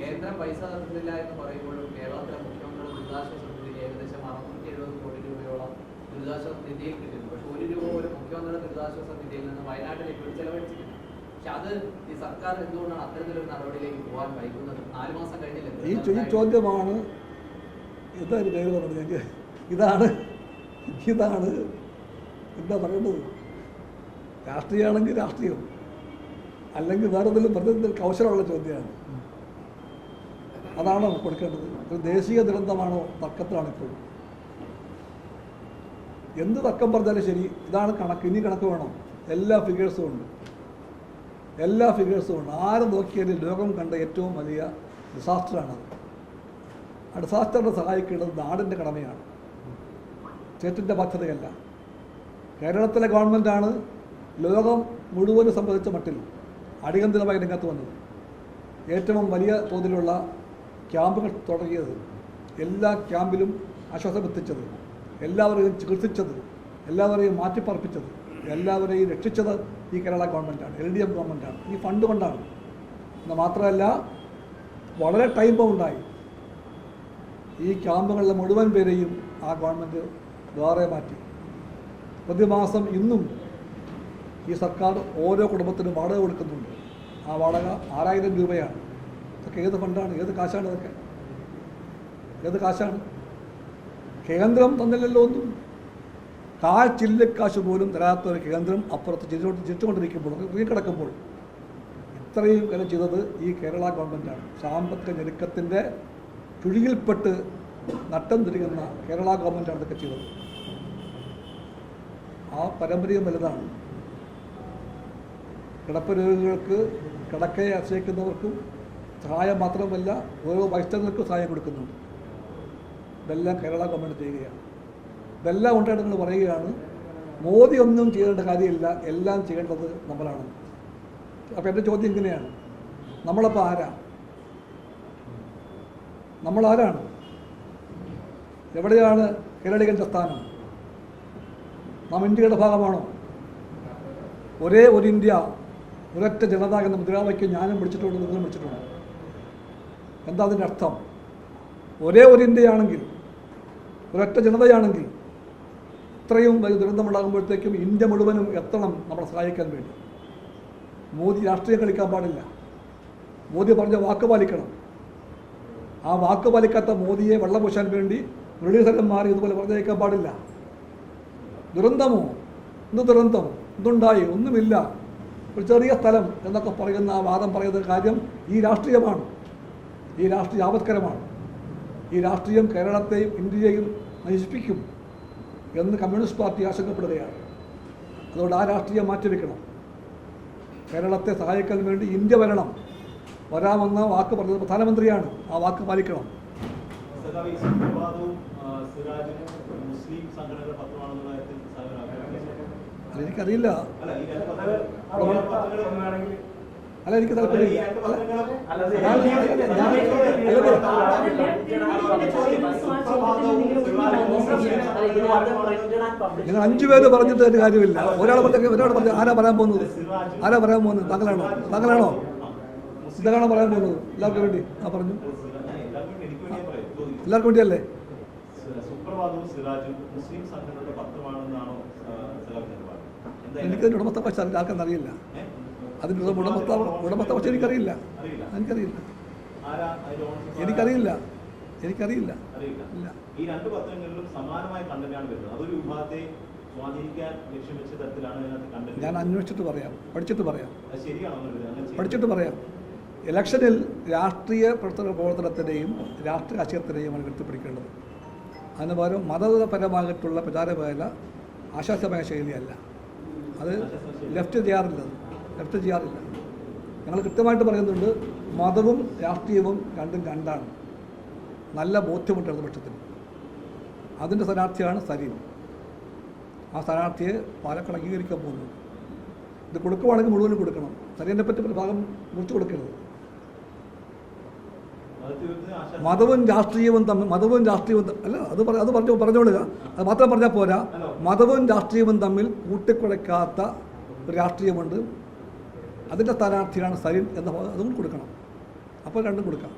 കേന്ദ്രം പൈസ തരുന്നില്ല എന്ന് പറയുമ്പോഴും കേരളത്തിലെ മുഖ്യമന്ത്രി ദുരിതാശ്വാസ നിധിയിൽ ഏകദേശം അറുന്നൂറ്റി എഴുപത് കോടി രൂപയോളം ദുരിതാശ്വാസ നിധിയിൽ കിട്ടുന്നു. പക്ഷെ ഒരു രൂപ ഒരു മുഖ്യമന്ത്രിയുടെ ദുരിതാശ്വാസ നിധിയിൽ നിന്ന് വയനാട്ടിലേക്ക് അത് ഈ ഈ ചോദ്യമാണ് എന്താ പേര് പറഞ്ഞത്? ഞങ്ങൾക്ക് ഇതാണ് ഇതാണ് എന്താ പറയേണ്ടത്? രാഷ്ട്രീയമാണെങ്കിൽ രാഷ്ട്രീയം. അല്ലെങ്കിൽ വേറെ എന്തെങ്കിലും പ്രതിനിധി കൗശലമുള്ള ചോദ്യമാണ്. അതാണോ കൊടുക്കേണ്ടത്? ഒരു ദേശീയ ദുരന്തമാണോ? തർക്കത്തിലാണ് ഇപ്പോഴും എന്ത് തർക്കം പറഞ്ഞാലും ശരി ഇതാണ് കണക്ക്. ഇനി കണക്ക് വേണം? എല്ലാ ഫിഗേഴ്സും ഉണ്ട്. എല്ലാ ഫിഗേഴ്സും ഉണ്ട്. ആരും നോക്കിയാലും ലോകം കണ്ട ഏറ്റവും വലിയ ഡിസാസ്റ്ററാണത് ആ ഡിസാസ്റ്ററിനെ സഹായിക്കേണ്ടത് നാടിന്റെ കടമയാണ്. സ്റ്റേറ്റിന്റെ ബാധ്യതയല്ല. കേരളത്തിലെ ഗവൺമെന്റാണ് ലോകം മുഴുവനും സംബന്ധിച്ച മട്ടിൽ അടിയന്തരമായി രംഗത്ത് വന്നത്. ഏറ്റവും വലിയ തോതിലുള്ള ക്യാമ്പുകൾ തുടങ്ങിയത്. എല്ലാ ക്യാമ്പിലും ആശ്വാസമെത്തിച്ചത്. എല്ലാവരെയും ചികിത്സിച്ചത്. എല്ലാവരെയും മാറ്റിപ്പാർപ്പിച്ചത്. എല്ലാവരെയും രക്ഷിച്ചത് ഈ കേരള ഗവൺമെന്റാണ് എൽ ഡി എഫ് ഗവൺമെന്റാണ് ഈ ഫണ്ട് കൊണ്ടാണ്. എന്ന് മാത്രമല്ല വളരെ ടൈം ഉണ്ടായി ഈ ക്യാമ്പുകളിലെ മുഴുവൻ പേരെയും ആ ഗവൺമെന്റ് വേറെ മാറ്റി. പ്രതിമാസം ഇന്നും ഈ സർക്കാർ ഓരോ കുടുംബത്തിനും വാടക കൊടുക്കുന്നുണ്ട്. ആ വാടക ആറായിരം രൂപയാണ്. ഇതൊക്കെ ഏത് ഫണ്ടാണ്? ഏത് കാശാണ് ഇതൊക്കെ ഏത് കാശാണ്? കേന്ദ്രം തന്നില്ലല്ലോ ഒന്നും. കാൽ ചില്ലക്കാശ് പോലും തരാത്ത ഒരു കേന്ദ്രം അപ്പുറത്ത് ചിരിച്ചോട്ട് ചിരിച്ചുകൊണ്ടിരിക്കുമ്പോൾ കിടക്കുമ്പോൾ ഇത്രയും വില ചെയ്തത് ഈ കേരള ഗവൺമെന്റാണ് സാമ്പത്തിക ഞെരുക്കത്തിന്റെ ചുഴിയിൽപ്പെട്ട് നട്ടം തിരികുന്ന കേരള ഗവൺമെന്റാണ് ഇതൊക്കെ ചെയ്തത്. ആ പരമ്പരയും വലുതാണ്. കിടപ്പ് രോഗികൾക്ക് കിടക്കയെ ആശ്രയിക്കുന്നവർക്കും സഹായം മാത്രമല്ല ഓരോ വൈഷ്ണവർക്കും സഹായം കൊടുക്കുന്നുണ്ട്. ഇതെല്ലാം കേരള ഗവൺമെന്റ് ചെയ്യുകയാണ്. ഇതെല്ലാം ഉണ്ടായിട്ട് നിങ്ങൾ പറയുകയാണ് മോദി ഒന്നും ചെയ്യേണ്ട കാര്യമില്ല എല്ലാം ചെയ്യേണ്ടത് നമ്മളാണ്. അപ്പോൾ എന്റെ ചോദ്യം ഇങ്ങനെയാണ്. നമ്മളപ്പോൾ ആരാ? നമ്മളാരാണ്? എവിടെയാണ് കേരളികളുടെ സ്ഥാനം? നാം ഇന്ത്യയുടെ ഭാഗമാണോ? ഒരേ ഒരു ഇന്ത്യ ഒരൊറ്റ ജനത എന്ന മുദ്രാവാക്യം ഞാനും പിടിച്ചിട്ടുണ്ട് നിങ്ങളും പിടിച്ചിട്ടുണ്ട് എന്താ അതിന്റെ അർത്ഥം? ഒരേ ഒരു ഇന്ത്യയാണെങ്കിൽ ഒരൊറ്റ ജനതയാണെങ്കിൽ ഇത്രയും ദുരന്തമുണ്ടാകുമ്പോഴത്തേക്കും ഇന്ത്യ മുഴുവനും എത്തണം നമ്മളെ സഹായിക്കാൻ വേണ്ടി. മോദി രാഷ്ട്രീയം കളിക്കാൻ പാടില്ല. മോദി പറഞ്ഞ വാക്ക് പാലിക്കണം. ആ വാക്ക് പാലിക്കാത്ത മോദിയെ വെള്ളം പൂശാൻ വേണ്ടി മാറി ഇതുപോലെ പറഞ്ഞേക്കാൻ പാടില്ല. ദുരന്തമോ? എന്ത് ദുരന്തം? എന്തുണ്ടായി? ഒന്നുമില്ല. ഒരു ചെറിയ സ്ഥലം എന്നൊക്കെ പറയുന്ന ആ വാദം പറയുന്ന കാര്യം ഈ രാഷ്ട്രീയമാണ്. ഈ രാഷ്ട്രീയ ആപത്കരമാണ് ഈ രാഷ്ട്രീയം കേരളത്തെയും ഇന്ത്യയെയും നശിപ്പിക്കും എന്ന് കമ്മ്യൂണിസ്റ്റ് പാർട്ടി ആശങ്കപ്പെടുകയാണ്. അതുകൊണ്ട് ആ രാഷ്ട്രീയം മാറ്റിവെക്കണം. കേരളത്തെ സഹായിക്കാൻ വേണ്ടി ഇന്ത്യ വരണം. വരാമെന്ന വാക്ക് പറഞ്ഞത് പ്രധാനമന്ത്രിയാണ്. ആ വാക്ക് പാലിക്കണം. എനിക്കറിയില്ല. അല്ല, എനിക്ക് താല്പര്യമില്ല ഈ രണ്ട് പത്രങ്ങളും- അല്ല, ഞാൻ- ഞാൻ- ഞാൻ- നിങ്ങൾ അഞ്ചു പേര് പറഞ്ഞിട്ട് ഒരു കാര്യമില്ല. ഒരാൾ പറഞ്ഞ ഒരാൾ പറഞ്ഞ ആരാ പറയാൻ പോകുന്നത്? ആരാ പറയാൻ പോകുന്നത്? താങ്കളാണോ? താങ്കളാണോ? ഇതാണോ പറയാൻ പോകുന്നത്? എല്ലാവർക്കും വേണ്ടി. ആ പറഞ്ഞു. എല്ലാവർക്കും വേണ്ടിയല്ലേ? എനിക്കതിന്റെ ഉടമസ്ഥ പക്ഷ ആർക്കും അറിയില്ല? അതിന്റെ ഉടമസ്ഥ ഉടമസ്ഥ പക്ഷെ എനിക്കറിയില്ല. അറിയില്ല. എനിക്കറിയില്ല? എനിക്കറിയില്ല. എനിക്കറിയില്ല. അറിയില്ല. ഇല്ല. ഈ രണ്ട് പത്രങ്ങളിലും സമാനമായ കണ്ടന്റാണ് വരുന്നത്. അതൊരു വിഭാഗത്തെ ഞാൻ അന്വേഷിച്ചിട്ട് പറയാം. പഠിച്ചിട്ട് പറയാം. പഠിച്ചിട്ട് പറയാം. ഇലക്ഷനിൽ രാഷ്ട്രീയ പ്രവർത്തന പ്രവർത്തനത്തിന്റെയും രാഷ്ട്രീയ ആശയത്തിന്റെയുമാണ് ആണ് എത്തിപ്പിടിക്കേണ്ടത് അതിന് പകരം മതപരമായിട്ടുള്ള പ്രചാരവേല ആശാസ്യമായ ശൈലിയല്ല. അത് ലെഫ്റ്റ് ചെയ്യാറില്ല. ലെഫ്റ്റ് ചെയ്യാറില്ല. ഞങ്ങൾ കൃത്യമായിട്ട് പറയുന്നുണ്ട് മതവും രാഷ്ട്രീയവും രണ്ടും രണ്ടാണ്. നല്ല ബോധ്യമുണ്ട് ഇടതുപക്ഷത്തിന് അതിന്റെ സ്ഥാനാർത്ഥിയാണ് സലീം. ആ സ്ഥാനാർത്ഥിയെ പാലക്കാട് അംഗീകരിക്കാൻ പോകുന്നു. ഇത് കൊടുക്കുവാണെങ്കിൽ മുഴുവനും കൊടുക്കണം. സലീമിനെ പറ്റി ഒരു ഭാഗം മുറിച്ചു കൊടുക്കരുത്. മതവും രാഷ്ട്രീയവും തമ്മിൽ മതവും രാഷ്ട്രീയവും അല്ല അത് പറ അത് പറഞ്ഞു പറഞ്ഞോളുക. അത് മാത്രം പറഞ്ഞാൽ പോരാ. മതവും രാഷ്ട്രീയവും തമ്മിൽ കൂട്ടിക്കുഴയ്ക്കാത്ത ഒരു രാഷ്ട്രീയമുണ്ട്. അതിന്റെ സ്ഥാനാർത്ഥിയാണ് സലീം എന്ന അതുകൊണ്ട് അതും കൊടുക്കണം. അപ്പോൾ രണ്ടും കൊടുക്കാം.